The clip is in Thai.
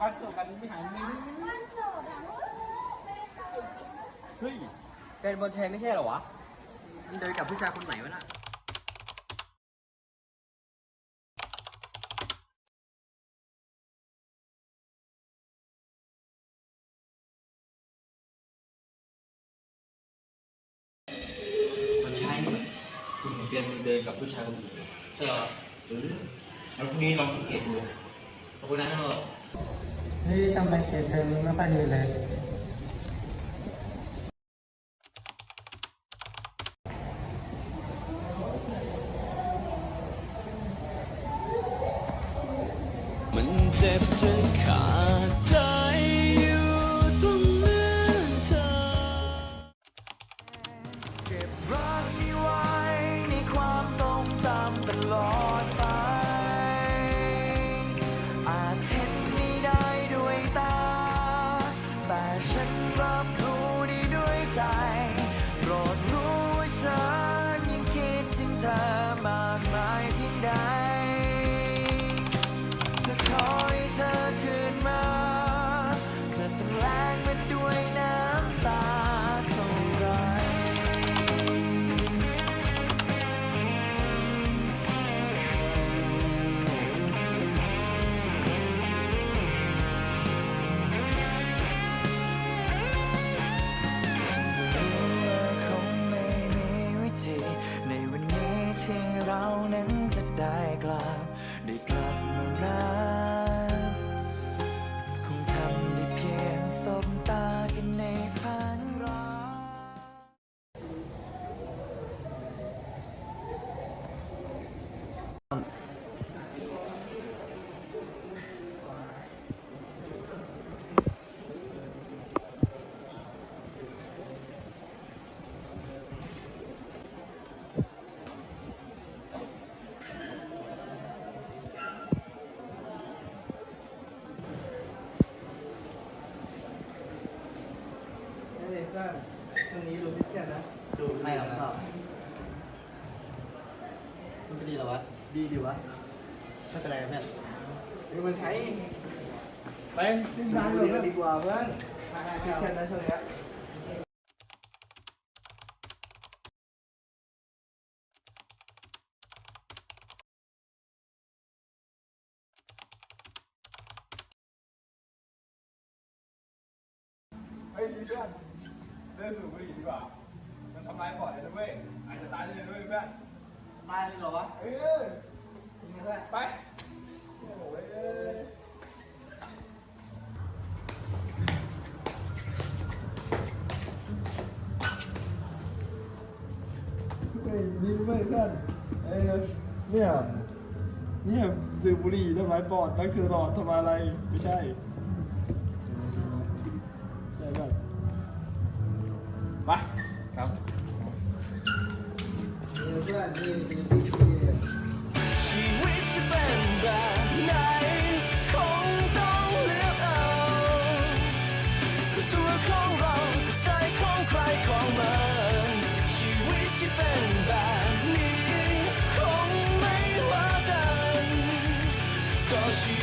บ้านเกิดกันไม่หายไม่เฮ้ยเป็นบอลแชร์ไม่ใช่เหรอวะมึงเดินกับผู้ชายคนไหนวะน่ะมันใช่คุณเห็นเตียนมึงเดินกับผู้ชายคนอื่นใช่เหรอหรือแล้วพรุ่งนี้ลองสังเกตดูขอบคุณนะครับ เฮ้ยทำไมเกรดเทอมมึงไม่ค่อยดีเลยมันเจ็บจนขา ใจโปรดรู้ว่าฉันยั เรานั้นจะได้กลับได้กลับมารักคงทำได้เพียงสบตากันในฝันรัก ดีเหรอวะ ดีดีวะไม่เป็นไรเพื่อนเฮ้ยมันใช้ไปดูดีกันดีกว่าเพื่อนเครียดนะช่วงเนี้ยเฮ้ยเพื่อนเลิกสูบบุหรี่ดีกว่า มันทำลายปอดเลยนะเว้ย อาจจะตายได้เลยด้วยเพื่อน ตาเลยเหรอวะเออจริงนะเพื่ไปโอ้ยเอ้วยเพื่อนเอ้ยเนี่ย เนี่ยสูบบุหรี่ทำลายปอดนั่นคือหลอดทำอะไร ไม่ใช่ ใช่ป่ะไปครับ ชีวิตจะเป็นแบบไหน คงต้องเลือกเอาคือตัวของเราคือใจของใครของมัน ชีวิตที่เป็นแบบนี้ คงไม่ว่นก็ชี